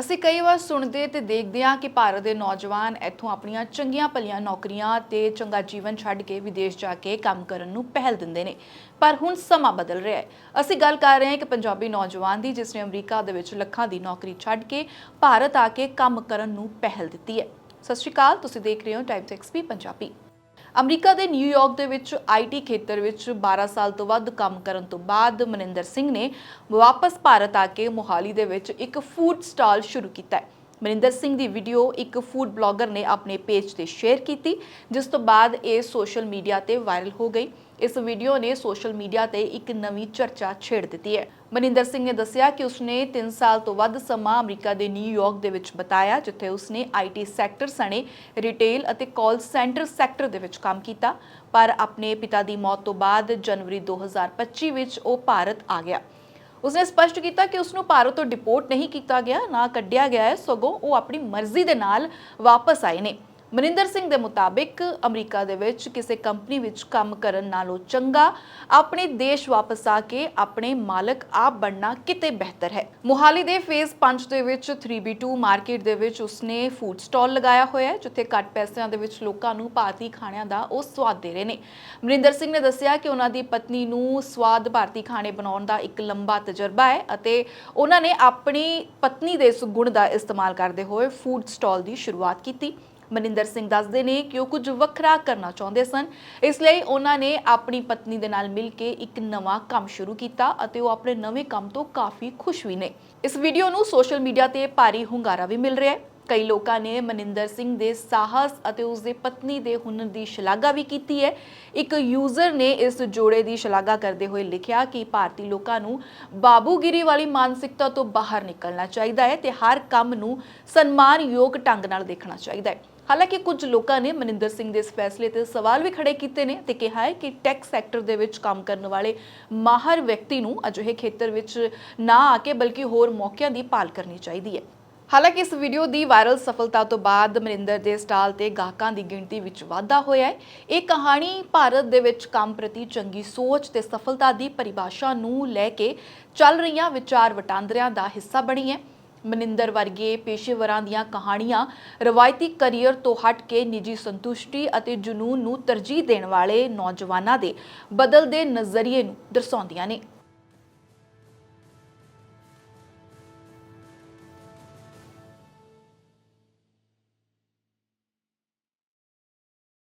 ਅਸੀਂ ਕਈ ਵਾਰ ਸੁਣਦੇ ਤੇ ਦੇਖਦੇ ਹਾਂ ਕਿ ਭਾਰਤ ਦੇ ਨੌਜਵਾਨ ਇੱਥੋਂ ਆਪਣੀਆਂ ਚੰਗੀਆਂ ਭਲੀਆਂ ਨੌਕਰੀਆਂ ਤੇ ਚੰਗਾ ਜੀਵਨ ਛੱਡ ਕੇ ਵਿਦੇਸ਼ ਜਾ ਕੇ ਕੰਮ ਕਰਨ ਨੂੰ ਪਹਿਲ ਦਿੰਦੇ ਨੇ। ਪਰ ਹੁਣ ਸਮਾਂ ਬਦਲ ਰਿਹਾ ਹੈ। ਅਸੀਂ ਗੱਲ ਕਰ ਰਹੇ ਹਾਂ ਇੱਕ ਪੰਜਾਬੀ ਨੌਜਵਾਨ ਦੀ ਜਿਸ ਨੇ ਅਮਰੀਕਾ ਦੇ ਵਿੱਚ ਲੱਖਾਂ ਦੀ ਨੌਕਰੀ ਛੱਡ ਕੇ ਭਾਰਤ ਆ ਕੇ ਕੰਮ ਕਰਨ ਨੂੰ ਪਹਿਲ ਦਿੱਤੀ ਹੈ। ਸਤਿ ਸ਼੍ਰੀ ਅਕਾਲ, ਤੁਸੀਂ ਦੇਖ ਰਹੇ ਹੋ Times X P Punjabi. America ਦੇ ਨਿਊਯਾਰਕ ਦੇ ਵਿੱਚ ਆਈਟੀ ਖੇਤਰ ਵਿੱਚ 12 ਸਾਲ ਤੋਂ ਵੱਧ ਕੰਮ ਕਰਨ ਤੋਂ ਬਾਅਦ ਮਨਿੰਦਰ ਸਿੰਘ ਨੇ ਵਾਪਸ ਭਾਰਤ ਆ ਕੇ ਮੋਹਾਲੀ ਦੇ ਵਿੱਚ ਇੱਕ ਫੂਡ ਸਟਾਲ ਸ਼ੁਰੂ ਕੀਤਾ ਹੈ। ਮਨਿੰਦਰ ਸਿੰਘ ਦੀ ਵੀਡੀਓ ਇੱਕ ਫੂਡ ਬਲੌਗਰ ਨੇ ਆਪਣੇ ਪੇਜ ਤੇ ਸ਼ੇਅਰ ਕੀਤੀ, ਜਿਸ ਤੋਂ ਬਾਅਦ ਇਹ ਸੋਸ਼ਲ ਮੀਡੀਆ ਤੇ ਵਾਇਰਲ ਹੋ ਗਈ। ਇਸ ਵੀਡੀਓ ਨੇ ਸੋਸ਼ਲ ਮੀਡੀਆ ਤੇ ਇੱਕ ਨਵੀਂ ਚਰਚਾ ਛੇੜ ਦਿੱਤੀ ਹੈ। ਮਨਿੰਦਰ ਸਿੰਘ ਨੇ ਦੱਸਿਆ ਕਿ ਉਸਨੇ 3 ਸਾਲ ਤੋਂ ਵੱਧ ਸਮਾਂ ਅਮਰੀਕਾ ਦੇ ਨਿਊਯਾਰਕ ਦੇ ਵਿੱਚ ਬਿਤਾਇਆ, ਜਿੱਥੇ ਉਸਨੇ ਆਈਟੀ ਸੈਕਟਰ ਸਣੇ ਰਿਟੇਲ ਅਤੇ ਕਾਲ ਸੈਂਟਰ ਸੈਕਟਰ ਦੇ ਵਿੱਚ ਕੰਮ ਕੀਤਾ। ਪਰ ਆਪਣੇ ਪਿਤਾ ਦੀ ਮੌਤ ਤੋਂ ਬਾਅਦ ਜਨਵਰੀ 2025 ਵਿੱਚ ਉਹ ਭਾਰਤ ਆ ਗਿਆ। ਉਸਨੇ ਸਪਸ਼ਟ ਕੀਤਾ ਕਿ ਉਸ ਨੂੰ ਭਾਰਤ ਤੋਂ ਡਿਪੋਰਟ ਨਹੀਂ ਕੀਤਾ ਗਿਆ, ਨਾ ਕੱਢਿਆ ਗਿਆ ਹੈ, ਸਗੋਂ ਉਹ ਆਪਣੀ ਮਰਜ਼ੀ ਦੇ ਨਾਲ ਵਾਪਸ ਆਏ ਨੇ। ਮਨਿੰਦਰ ਸਿੰਘ ਦੇ ਮੁਤਾਬਿਕ ਅਮਰੀਕਾ ਦੇ ਵਿੱਚ ਕਿਸੇ ਕੰਪਨੀ ਵਿੱਚ ਕੰਮ ਕਰਨ ਨਾਲੋਂ ਚੰਗਾ ਆਪਣੇ ਦੇਸ਼ ਵਾਪਸ ਆ ਕੇ ਆਪਣੇ ਮਾਲਕ ਆਪ ਬਣਨਾ ਕਿਤੇ ਬਿਹਤਰ ਹੈ। ਮੁਹਾਲੀ ਦੇ ਫੇਜ਼ 5 ਦੇ ਵਿੱਚ 3B2 ਮਾਰਕੀਟ ਦੇ ਵਿੱਚ ਉਸਨੇ ਫੂਡ ਸਟਾਲ ਲਗਾਇਆ ਹੋਇਆ ਹੈ, ਜਿੱਥੇ ਘੱਟ ਪੈਸਿਆਂ ਦੇ ਵਿੱਚ ਲੋਕਾਂ ਨੂੰ ਭਾਰਤੀ ਖਾਣਿਆਂ ਦਾ ਉਹ ਸਵਾਦ ਦੇ ਰਹੇ ਨੇ। ਮਨਿੰਦਰ ਸਿੰਘ ਨੇ ਦੱਸਿਆ ਕਿ ਉਹਨਾਂ ਦੀ ਪਤਨੀ ਨੂੰ ਸਵਾਦ ਭਾਰਤੀ ਖਾਣੇ ਬਣਾਉਣ ਦਾ ਇੱਕ ਲੰਬਾ ਤਜਰਬਾ ਹੈ ਅਤੇ ਉਹਨਾਂ ਨੇ ਆਪਣੀ ਪਤਨੀ ਦੇ ਇਸ ਗੁਣ ਦਾ ਇਸਤੇਮਾਲ ਕਰਦੇ ਹੋਏ ਫੂਡ ਸਟਾਲ ਦੀ ਸ਼ੁਰੂਆਤ ਕੀਤੀ। ਮਨਿੰਦਰ ਸਿੰਘ ਦੱਸਦੇ ਨੇ ਕਿ ਉਹ ਕੁਝ ਵੱਖਰਾ ਕਰਨਾ ਚਾਹੁੰਦੇ ਸਨ। ਇਸ ਲਈ ਉਹਨਾਂ ਨੇ ਆਪਣੀ ਪਤਨੀ ਦੇ ਨਾਲ ਮਿਲ ਕੇ ਇੱਕ ਨਵਾਂ ਕੰਮ ਸ਼ੁਰੂ ਕੀਤਾ ਅਤੇ ਉਹ ਆਪਣੇ ਨਵੇਂ ਕੰਮ ਤੋਂ ਕਾਫੀ ਖੁਸ਼ ਵੀ ਨੇ। ਇਸ ਵੀਡੀਓ ਨੂੰ ਸੋਸ਼ਲ ਮੀਡੀਆ ਤੇ ਭਾਰੀ ਹੁੰਗਾਰਾ ਵੀ ਮਿਲ ਰਿਹਾ ਹੈ। ਕਈ ਲੋਕਾਂ ਨੇ ਮਨਿੰਦਰ ਸਿੰਘ ਦੇ ਸਾਹਸ ਅਤੇ ਉਸ ਦੇ ਪਤਨੀ ਦੇ ਹੁਨਰ ਦੀ ਸ਼ਲਾਘਾ ਵੀ ਕੀਤੀ ਹੈ। ਇੱਕ ਯੂਜ਼ਰ ਨੇ ਇਸ ਜੋੜੇ ਦੀ ਸ਼ਲਾਘਾ ਕਰਦੇ ਹੋਏ ਲਿਖਿਆ ਕਿ ਭਾਰਤੀ ਲੋਕਾਂ ਨੂੰ ਬਾਬੂਗਿਰੀ ਵਾਲੀ ਮਾਨਸਿਕਤਾ ਤੋਂ ਬਾਹਰ ਨਿਕਲਣਾ ਚਾਹੀਦਾ ਹੈ ਤੇ ਹਰ ਕੰਮ ਨੂੰ ਸਨਮਾਨਯੋਗ ਢੰਗ ਨਾਲ ਦੇਖਣਾ ਚਾਹੀਦਾ ਹੈ। ਹਾਲਾਂਕਿ ਕੁਝ ਲੋਕਾਂ ਨੇ ਮਨਿੰਦਰ ਸਿੰਘ ਦੇ ਇਸ ਫੈਸਲੇ ਤੇ ਸਵਾਲ ਵੀ ਖੜੇ ਕੀਤੇ ਨੇ ਤੇ ਕਿਹਾ ਹੈ ਕਿ ਟੈਕ ਸੈਕਟਰ ਦੇ ਵਿੱਚ ਕੰਮ ਕਰਨ ਵਾਲੇ ਮਾਹਰ ਵਿਅਕਤੀ ਨੂੰ ਅਜਿਹੇ ਖੇਤਰ ਵਿੱਚ ਨਾ ਆ ਕੇ ਬਲਕਿ ਹੋਰ ਮੌਕਿਆਂ ਦੀ ਭਾਲ ਕਰਨੀ ਚਾਹੀਦੀ ਹੈ। ਹਾਲਾਂਕਿ ਇਸ ਵੀਡੀਓ ਦੀ ਵਾਇਰਲ ਸਫਲਤਾ ਤੋਂ ਬਾਅਦ ਮਨਿੰਦਰ ਦੇ ਸਟਾਲ ਤੇ ਗਾਹਕਾਂ ਦੀ ਗਿਣਤੀ ਵਿੱਚ ਵਾਧਾ ਹੋਇਆ ਹੈ। ਇਹ ਕਹਾਣੀ ਭਾਰਤ ਦੇ ਵਿੱਚ ਕੰਮ ਪ੍ਰਤੀ ਚੰਗੀ ਸੋਚ ਤੇ ਸਫਲਤਾ ਦੀ ਪਰਿਭਾਸ਼ਾ ਨੂੰ ਲੈ ਕੇ ਚੱਲ ਰਹੀਆਂ ਵਿਚਾਰ ਵਟਾਂਦਰਿਆਂ ਦਾ ਹਿੱਸਾ ਬਣੀ ਹੈ। ਮਨਿੰਦਰ ਵਰਗੇ ਪੇਸ਼ੇਵਰਾਂ ਦੀਆਂ ਕਹਾਣੀਆਂ ਰਵਾਇਤੀ ਕੈਰੀਅਰ ਤੋਂ ਹਟ ਕੇ ਨਿੱਜੀ ਸੰਤੁਸ਼ਟੀ ਅਤੇ ਜਨੂਨ ਨੂੰ ਤਰਜੀਹ ਦੇਣ ਵਾਲੇ ਨੌਜਵਾਨਾਂ ਦੇ ਬਦਲਦੇ ਨਜ਼ਰੀਏ ਨੂੰ ਦਰਸਾਉਂਦੀਆਂ ਨੇ।